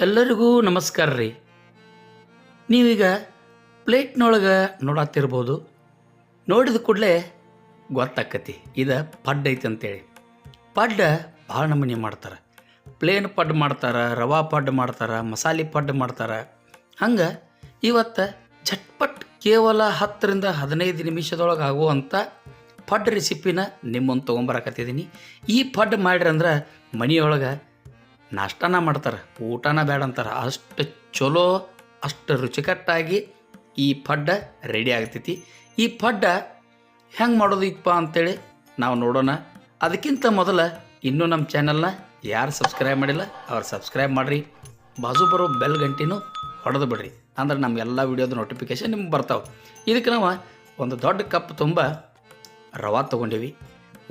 ಎಲ್ಲರಿಗೂ ನಮಸ್ಕಾರ ರೀ. ನೀವೀಗ ಪ್ಲೇಟ್ನೊಳಗೆ ನೋಡತ್ತಿರ್ಬೋದು ನೋಡಿದ ಕೂಡಲೇ ಗೊತ್ತಾಕತಿ. ಇದು ಪಡ್ ಐತೆ ಅಂತೇಳಿ ಪಡ್ಡ ಭಾಳ ನಮೂನಿ ಮಾಡ್ತಾರೆ. ಪ್ಲೇನ್ ಪಡ್ ಮಾಡ್ತಾರೆ, ರವಾ ಪಡ್ ಮಾಡ್ತಾರೆ, ಮಸಾಲೆ ಪಡ್ ಮಾಡ್ತಾರೆ. ಹಂಗೆ ಇವತ್ತು ಝಟ್ಪಟ್ ಕೇವಲ ಹತ್ತರಿಂದ ಹದಿನೈದು ನಿಮಿಷದೊಳಗೆ ಆಗುವಂಥ ಪಡ್ ರೆಸಿಪಿನ ನಿಮ್ಮನ್ನು ತೊಗೊಂಬರಕತ್ತಿದ್ದೀನಿ ಈ ಪಡ್ ಮಾಡ್ರಿ ಅಂದ್ರೆ ಮನೆಯೊಳಗೆ ನಾಷ್ಟನ ಮಾಡ್ತಾರೆ, ಊಟನ ಬೇಡ ಅಂತಾರೆ. ಅಷ್ಟು ಚಲೋ, ಅಷ್ಟು ರುಚಿಕಟ್ಟಾಗಿ ಈ ಪಡ್ಡ ರೆಡಿ ಆಗ್ತೈತಿ. ಈ ಪಡ್ಡ ಹೆಂಗೆ ಮಾಡೋದು ಇಪ್ಪ ಅಂತೇಳಿ ನಾವು ನೋಡೋಣ. ಅದಕ್ಕಿಂತ ಮೊದಲು ಇನ್ನೂ ನಮ್ಮ ಚಾನಲ್ನ ಯಾರು ಸಬ್ಸ್ಕ್ರೈಬ್ ಮಾಡಿಲ್ಲ, ಅವ್ರು ಸಬ್ಸ್ಕ್ರೈಬ್ ಮಾಡಿರಿ. ಬಾಜು ಬರೋ ಬೆಲ್ ಗಂಟಿನೂ ಹೊಡೆದು ಬಿಡ್ರಿ. ಅಂದ್ರೆ ನಮ್ಮ ಎಲ್ಲ ವಿಡಿಯೋದ ನೋಟಿಫಿಕೇಶನ್ ನಿಮ್ಗೆ ಬರ್ತಾವೆ. ಇದಕ್ಕೆ ನಾವು ಒಂದು ದೊಡ್ಡ ಕಪ್ ತುಂಬ ರವಾ ತೊಗೊಂಡೀವಿ.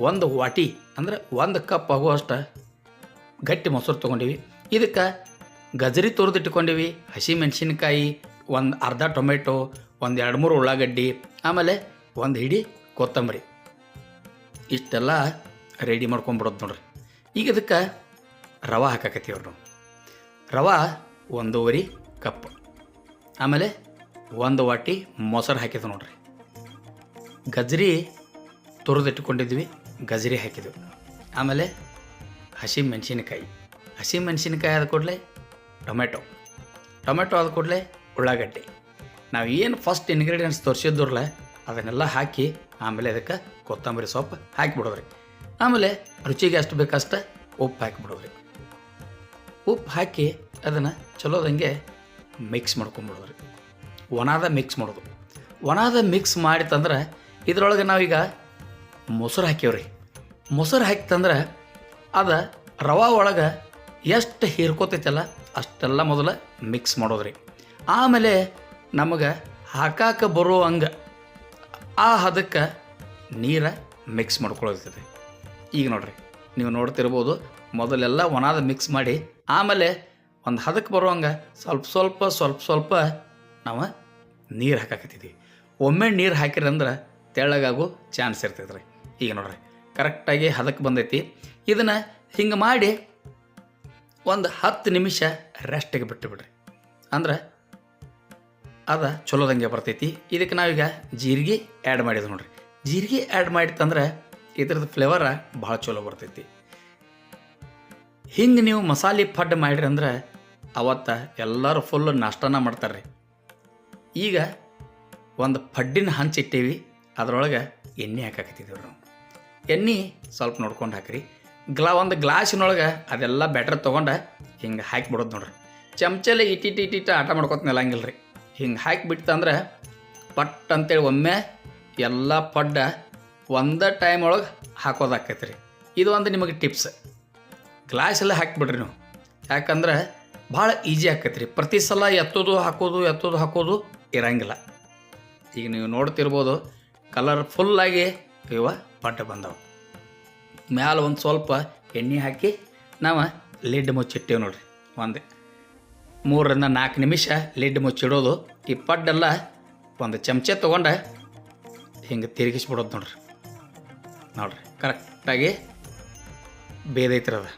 ಒಂದು ವಾಟಿ, ಅಂದರೆ ಒಂದು ಕಪ್ ಆಗುವಷ್ಟು ಗಟ್ಟಿ ಮೊಸರು ತೊಗೊಂಡಿವಿ. ಇದಕ್ಕೆ ಗಜರಿ ತುರಿದಿಟ್ಕೊಂಡಿವಿ, ಹಸಿ ಮೆಣಸಿನ್ಕಾಯಿ, ಒಂದು ಅರ್ಧ ಟೊಮೆಟೊ, ಒಂದು ಎರಡು ಮೂರು ಉಳ್ಳಾಗಡ್ಡಿ, ಆಮೇಲೆ ಒಂದು ಹಿಡಿ ಕೊತ್ತಂಬರಿ. ಇಷ್ಟೆಲ್ಲ ರೆಡಿ ಮಾಡ್ಕೊಂಬಿಡೋದು ನೋಡ್ರಿ. ಈಗ ಇದಕ್ಕೆ ರವೆ ಹಾಕಾಕತ್ತೀವ್ರಿ ನಾವು. ರವೆ ಒಂದೂವರೆ ಕಪ್. ಆಮೇಲೆ ಒಂದು ವಾಟಿ ಮೊಸರು ಹಾಕಿದ್ವಿ ನೋಡ್ರಿ. ಗಜರಿ ತುರಿದಿಟ್ಕೊಂಡಿದ್ವಿ ಗಜರಿ ಹಾಕಿದ್ವಿ. ಆಮೇಲೆ ಹಸಿ ಮೆಣಸಿನಕಾಯಿ. ಹಸಿ ಮೆಣಸಿನಕಾಯಿ ಆದ ಕೂಡಲೇ ಟೊಮೆಟೊ. ಟೊಮೆಟೊ ಆದ ಕೂಡಲೇ ಉಳ್ಳಾಗಡ್ಡೆ. ನಾವು ಏನು ಫಸ್ಟ್ ಇಂಗ್ರೀಡಿಯೆಂಟ್ಸ್ ತೋರಿಸಿದ್ರಲ್ಲ ಅದನ್ನೆಲ್ಲ ಹಾಕಿ ಆಮೇಲೆ ಅದಕ್ಕೆ ಕೊತ್ತಂಬರಿ ಸೊಪ್ಪು ಹಾಕಿಬಿಡೋದ್ರಿ. ಆಮೇಲೆ ರುಚಿಗೆ ಅಷ್ಟು ಬೇಕಷ್ಟು ಉಪ್ಪು ಹಾಕಿಬಿಡೋದ್ರಿ. ಉಪ್ಪು ಹಾಕಿ ಅದನ್ನು ಚಲೋದಂಗೆ ಮಿಕ್ಸ್ ಮಾಡ್ಕೊಂಬಿಡೋದ್ರಿ. ಒಣಾದ ಮಿಕ್ಸ್ ಮಾಡೋದು. ಒಣಾದ ಮಿಕ್ಸ್ ಮಾಡಿತಂದ್ರೆ ಇದರೊಳಗೆ ನಾವೀಗ ಮೊಸರು ಹಾಕೀವ್ರಿ ಮೊಸರು ಹಾಕಿತಂದ್ರೆ ಅದು ರವಾ ಒಳಗೆ ಎಷ್ಟು ಹೀರ್ಕೋತೈತಲ್ಲ ಅಷ್ಟೆಲ್ಲ ಮೊದಲು ಮಿಕ್ಸ್ ಮಾಡೋದ್ರಿ. ಆಮೇಲೆ ನಮಗೆ ಹಾಕಾಕ ಬರೋ ಹಂಗೆ ಆ ಹದಕ್ಕೆ ನೀರ ಮಿಕ್ಸ್ ಮಾಡ್ಕೊಳತೈತಿ ಈಗ ನೋಡ್ರಿ, ನೀವು ನೋಡ್ತಿರ್ಬೋದು ಮೊದಲೆಲ್ಲ ಒಣಾದ ಮಿಕ್ಸ್ ಮಾಡಿ ಆಮೇಲೆ ಒಂದು ಹದಕ್ಕೆ ಬರೋ ಹಂಗೆ ಸ್ವಲ್ಪ ಸ್ವಲ್ಪ ಸ್ವಲ್ಪ ಸ್ವಲ್ಪ ನಾವು ನೀರು ಹಾಕಾಕತ್ತಿದ್ವಿ. ಒಮ್ಮೆ ನೀರು ಹಾಕಿರಂದ್ರೆ ತೆಳ್ಳಗಾಗೋ ಚಾನ್ಸ್ ಇರ್ತೈತೆ ರೀ ಈಗ ನೋಡ್ರಿ ಕರೆಕ್ಟಾಗಿ ಹದಕ್ಕೆ ಬಂದೈತಿ. ಇದನ್ನು ಹಿಂಗೆ ಮಾಡಿ ಒಂದು ಹತ್ತು ನಿಮಿಷ ರೆಸ್ಟಿಗೆ ಬಿಟ್ಟು ಬಿಡ್ರಿ ಅಂದ್ರೆ ಅದು ಚಲೋದಂಗೆ ಬರ್ತೈತಿ. ಇದಕ್ಕೆ ನಾವೀಗ ಜೀರಿಗೆ ಆ್ಯಡ್ ಮಾಡಿದ್ವಿ ನೋಡ್ರಿ. ಜೀರಿಗೆ ಆ್ಯಡ್ ಮಾಡಿತ್ತಂದ್ರೆ ಇದ್ರದ್ದು ಫ್ಲೇವರ ಭಾಳ ಚಲೋ ಬರ್ತೈತಿ. ಹಿಂಗೆ ನೀವು ಮಸಾಲೆ ಫಡ್ ಮಾಡಿರಿ ಅಂದ್ರೆ ಅವತ್ತ ಎಲ್ಲರೂ ಫುಲ್ ನಾಷ್ಟನ ಮಾಡ್ತಾರೆ ರೀ ಈಗ ಒಂದು ಫಡ್ಡಿನ ಹಂಚಿಟ್ಟೀವಿ ಅದರೊಳಗೆ ಎಣ್ಣೆ ಹಾಕಾಕತ್ತಿದ್ದೀವಿ ನಾವು. ಎಣ್ಣೆ ಸ್ವಲ್ಪ ನೋಡ್ಕೊಂಡು ಹಾಕ್ರಿ. ಗ್ಲಾ ಒಂದು ಗ್ಲಾಸಿನೊಳಗೆ ಅದೆಲ್ಲ ಬ್ಯಾಟ್ರ್ ತೊಗೊಂಡು ಹಿಂಗೆ ಹಾಕಿಬಿಡೋದು ನೋಡ್ರಿ. ಚಮಚಲೆ ಇಟ್ಟಿಟ್ಟು ಇಟ್ಟಿಟ್ಟು ಆಟ ಮಾಡ್ಕೊತ ನಿಲ್ಲಂಗಿಲ್ಲ ರೀ ಹಿಂಗೆ ಹಾಕಿಬಿಡ್ತಂದ್ರೆ ಪಟ್ ಅಂತೇಳಿ ಒಮ್ಮೆ ಎಲ್ಲ ಪಡ್ಡ ಒಂದೇ ಟೈಮ್ ಒಳಗೆ ಹಾಕೋದಾಕೈತೆ ರೀ ಇದು ಒಂದು ನಿಮಗೆ ಟಿಪ್ಸ್ ಗ್ಲಾಸ್ ಎಲ್ಲ ಹಾಕಿಬಿಡ್ರಿ ನೀವು. ಯಾಕಂದ್ರೆ ಭಾಳ ಈಜಿ ಆಕೈತೆ ರೀ ಪ್ರತಿ ಸಲ ಎತ್ತೋದು, ಹಾಕೋದು ಎತ್ತೋದು, ಹಾಕೋದು ಇರಂಗಿಲ್ಲ. ಈಗ ನೀವು ನೋಡ್ತಿರ್ಬೋದು ಕಲರ್ ಫುಲ್ಲಾಗಿ ಇವ ಪಡ್ಡ ಬಂದವು. ಮ್ಯಾಲೆ ಒಂದು ಸ್ವಲ್ಪ ಎಣ್ಣೆ ಹಾಕಿ ನಾವು ಲಿಡ್ ಮುಚ್ಚಿಟ್ಟೇವೆ ನೋಡ್ರಿ, ಒಂದು. ಮೂರರಿಂದ ನಾಲ್ಕು ನಿಮಿಷ ಲಿಡ್ ಮುಚ್ಚಿಡೋದು. ಈ ಪಡ್ಡೆಲ್ಲ ಒಂದು ಚಮಚೆ ತೊಗೊಂಡು ಹಿಂಗೆ ತಿರುಗಿಸ್ಬಿಡೋದು ನೋಡ್ರಿ. ನೋಡ್ರಿ, ಕರೆಕ್ಟಾಗಿ ಬೇದೈತ್ರಿ ಅದು.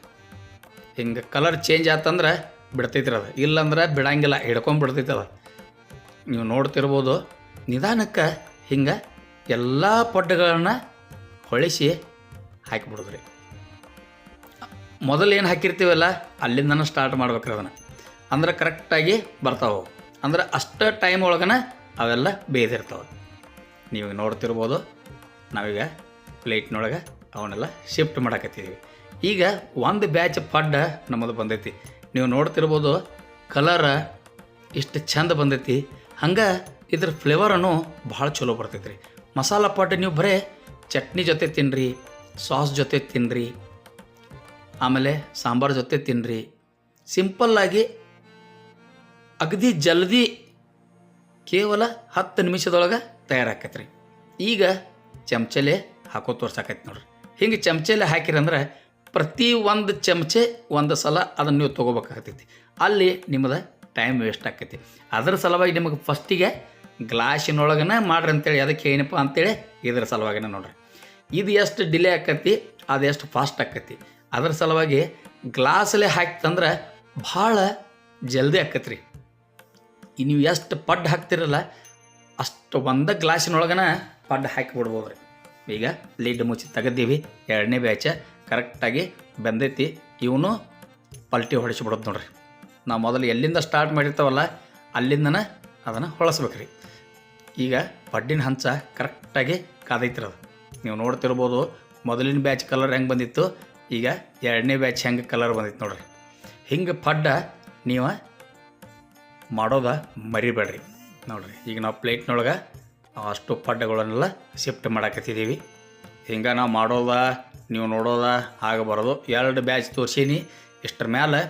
ಹಿಂಗೆ ಕಲರ್ ಚೇಂಜ್ ಆತಂದ್ರೆ ಬಿಡ್ತೈತ್ರಿ ಅದು. ಇಲ್ಲಂದ್ರೆ ಬಿಡಂಗಿಲ್ಲ ಹಿಡ್ಕೊಂಡ್ಬಿಡ್ತೈತೆ ಅದು. ನೀವು ನೋಡ್ತಿರ್ಬೋದು ನಿಧಾನಕ್ಕೆ ಹಿಂಗೆ ಎಲ್ಲ ಪಡ್ಡುಗಳನ್ನ ಹೊಳಿಸಿ ಹಾಕಿಬಿಡೋದ್ರಿ. ಮೊದಲು ಏನು ಹಾಕಿರ್ತೀವಲ್ಲ, ಅಲ್ಲಿಂದನೂ ಸ್ಟಾರ್ಟ್ ಮಾಡ್ಬೇಕ್ರಿ ಅದನ್ನು. ಅಂದ್ರೆ ಕರೆಕ್ಟಾಗಿ ಬರ್ತಾವೆ ಅಂದ್ರೆ ಅಷ್ಟು ಟೈಮ್ ಒಳಗನ ಅವೆಲ್ಲ ಬೇಯ್ದಿರ್ತಾವೆ ನೀವು ನೋಡ್ತಿರ್ಬೋದು, ನಾವೀಗ ಪ್ಲೇಟ್ನೊಳಗೆ ಅವನ್ನೆಲ್ಲ ಶಿಫ್ಟ್ ಮಾಡಕತ್ತಿದ್ದೀವಿ ಈಗ ಒಂದು ಬ್ಯಾಚ್ ಪಡ್ಡ ನಮ್ಮದು ಬಂದೈತಿ. ನೀವು ನೋಡ್ತಿರ್ಬೋದು ಕಲರ ಇಷ್ಟು ಚಂದ ಬಂದೈತಿ. ಹಂಗೆ ಇದ್ರ ಫ್ಲೇವರನ್ನು ಭಾಳ ಚಲೋ ಬರ್ತೈತೆ ರೀ ಮಸಾಲ ಪಡ್ಡು ನೀವು ಬರೇ ಚಟ್ನಿ ಜೊತೆ ತಿನ್ನಿರಿ ಸಾಸ್ ಜೊತೆ ತಿನ್ನಿರಿ ಆಮೇಲೆ ಸಾಂಬಾರು ಜೊತೆ ತಿನ್ನಿರಿ ಸಿಂಪಲ್ಲಾಗಿ ಅಗದಿ ಜಲ್ದಿ ಕೇವಲ ಹತ್ತು ನಿಮಿಷದೊಳಗೆ ತಯಾರಾಕೈತೆ ರೀ ಈಗ ಚಮಚಲೆ ಹಾಕೋ ತೋರ್ಸಾಕೈತಿ ನೋಡ್ರಿ. ಹಿಂಗೆ ಚಮಚಲೆ ಹಾಕಿರಂದ್ರೆ ಪ್ರತಿ ಒಂದು ಚಮಚೆ ಒಂದು ಸಲ ಅದನ್ನು ನೀವು ತೊಗೋಬೇಕಾಗ್ತೈತಿ. ಅಲ್ಲಿ ನಿಮ್ಮದು ಟೈಮ್ ವೇಸ್ಟ್ ಆಕೈತಿ. ಅದರ ಸಲುವಾಗಿ ನಿಮಗೆ ಫಸ್ಟಿಗೆ ಗ್ಲಾಸಿನೊಳಗನ ಮಾಡ್ರಿ ಅಂತೇಳಿ, ಅದಕ್ಕೆ ಏನಪ್ಪ ಅಂತೇಳಿ ಇದರ ಸಲುವಾಗಿನ ನೋಡ್ರಿ. ಇದು ಎಷ್ಟು ಡಿಲೇ ಆಕತಿ? ಅದು ಎಷ್ಟು ಫಾಸ್ಟ್ ಆಕತಿ? ಅದರ ಸಲುವಾಗಿ ಗ್ಲಾಸಲ್ಲೇ ಹಾಕ್ತಂದ್ರೆ ಭಾಳ ಜಲ್ದಿ ಆಕತ್ರಿ. ನೀವು ಎಷ್ಟು ಪಡ್ಡು ಹಾಕ್ತಿರಲ್ಲ, ಅಷ್ಟು ಒಂದ ಗ್ಲಾಸಿನೊಳಗನ ಪಡ್ಡು ಹಾಕಿ ಬಿಡ್ಬೋದು ರೀ ಈಗ ಲೀಡ್ ಮುಚ್ಚಿ ತೆಗೆದೀವಿ, ಎರಡನೇ ಬ್ಯಾಚ ಕರೆಕ್ಟಾಗಿ ಬೆಂದೈತಿ, ಇವನು ಪಲ್ಟಿ ಹೊಡಿಸ್ಬಿಡೋದು ನೋಡ್ರಿ. ನಾವು ಮೊದಲು ಎಲ್ಲಿಂದ ಸ್ಟಾರ್ಟ್ ಮಾಡಿರ್ತಾವಲ್ಲ, ಅಲ್ಲಿಂದನ ಅದನ್ನು ಹೊಳಸ್ಬೇಕ್ರಿ. ಈಗ ಪಡ್ಡಿನ ಹಂಚ ಕರೆಕ್ಟಾಗಿ ಕಾದೈತಿರೋದು ನೀವು ನೋಡ್ತಿರ್ಬೋದು, ಮೊದಲಿನ ಬ್ಯಾಚ್ ಕಲರ್ ಹೆಂಗೆ ಬಂದಿತ್ತು, ಈಗ ಎರಡನೇ ಬ್ಯಾಚ್ ಹೆಂಗೆ ಕಲರ್ ಬಂದಿತ್ತು ನೋಡ್ರಿ. ಹಿಂಗೆ ಪಡ್ಡ ನೀವು ಮಾಡೋದ ಮರಿಬೇಡ್ರಿ. ನೋಡ್ರಿ, ಈಗ ನಾವು ಪ್ಲೇಟ್ನೊಳಗೆ ಅಷ್ಟು ಪಡ್ಡಗಳನ್ನೆಲ್ಲ ಶಿಫ್ಟ್ ಮಾಡಾಕತ್ತಿದ್ದೀವಿ ಹಿಂಗೆ ನಾವು ಮಾಡೋದ, ನೀವು ನೋಡೋದ ಆಗಬಾರ್ದು. ಎರಡು ಬ್ಯಾಚ್ ತೋರಿಸೀನಿ, ಇಷ್ಟರ ಮೇಲೆ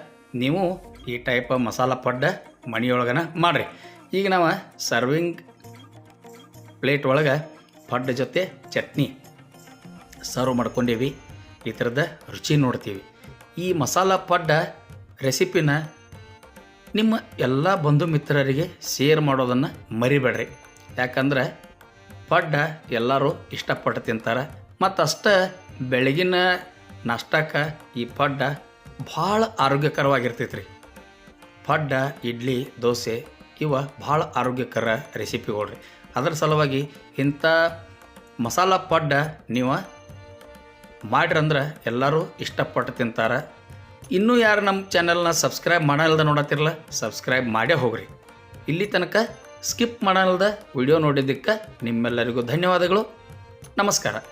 ನೀವು ಈ ಟೈಪ್ ಮಸಾಲ ಪಡ್ಡ ಮನೆಯೊಳಗನ ಮಾಡಿರಿ. ಈಗ ನಾವು ಸರ್ವಿಂಗ್ ಪ್ಲೇಟ್ ಒಳಗೆ ಪಡ್ಡ ಜೊತೆ ಚಟ್ನಿ. ಸರ್ವ್ ಮಾಡ್ಕೊಂಡೀವಿ. ಈ ಥರದ ರುಚಿ ನೋಡ್ತೀವಿ. ಈ ಮಸಾಲ ಪಡ್ಡ ರೆಸಿಪಿನ ನಿಮ್ಮ ಎಲ್ಲ ಬಂಧು ಮಿತ್ರರಿಗೆ ಶೇರ್ ಮಾಡೋದನ್ನು ಮರಿಬೇಡ್ರಿ. ಯಾಕಂದ್ರೆ ಪಡ್ಡ ಎಲ್ಲರೂ ಇಷ್ಟಪಟ್ಟು ತಿಂತಾರೆ. ಮತ್ತು ಅಷ್ಟೇ ಬೆಳಗಿನ ನಾಷ್ಟಕ್ಕೆ ಈ ಪಡ್ಡ ಭಾಳ ಆರೋಗ್ಯಕರವಾಗಿರ್ತೈತೆ ರೀ ಪಡ್ಡ, ಇಡ್ಲಿ, ದೋಸೆ ಇವ ಭಾಳ ಆರೋಗ್ಯಕರ ರೆಸಿಪಿಗಳು ರೀ ಅದರ ಸಲುವಾಗಿ ಇಂಥ ಮಸಾಲ ಪಡ್ಡ ನೀವು ಮಾಡ್ರಂದ್ರೆ ಎಲ್ಲರೂ ಇಷ್ಟಪಟ್ಟು ತಿಂತಾರೆ. ಇನ್ನೂ ಯಾರು ನಮ್ಮ ಚಾನಲ್ನ ಸಬ್ಸ್ಕ್ರೈಬ್ ಮಾಡಲ್ದ ನೋಡತ್ತಿರಲ್ಲ ಸಬ್ಸ್ಕ್ರೈಬ್ ಮಾಡೇ ಹೋಗ್ರಿ. ಇಲ್ಲಿ ತನಕ ಸ್ಕಿಪ್ ಮಾಡಲ್ದ ವಿಡಿಯೋ ನೋಡಿದ್ದಕ್ಕೆ ನಿಮ್ಮೆಲ್ಲರಿಗೂ ಧನ್ಯವಾದಗಳು. ನಮಸ್ಕಾರ.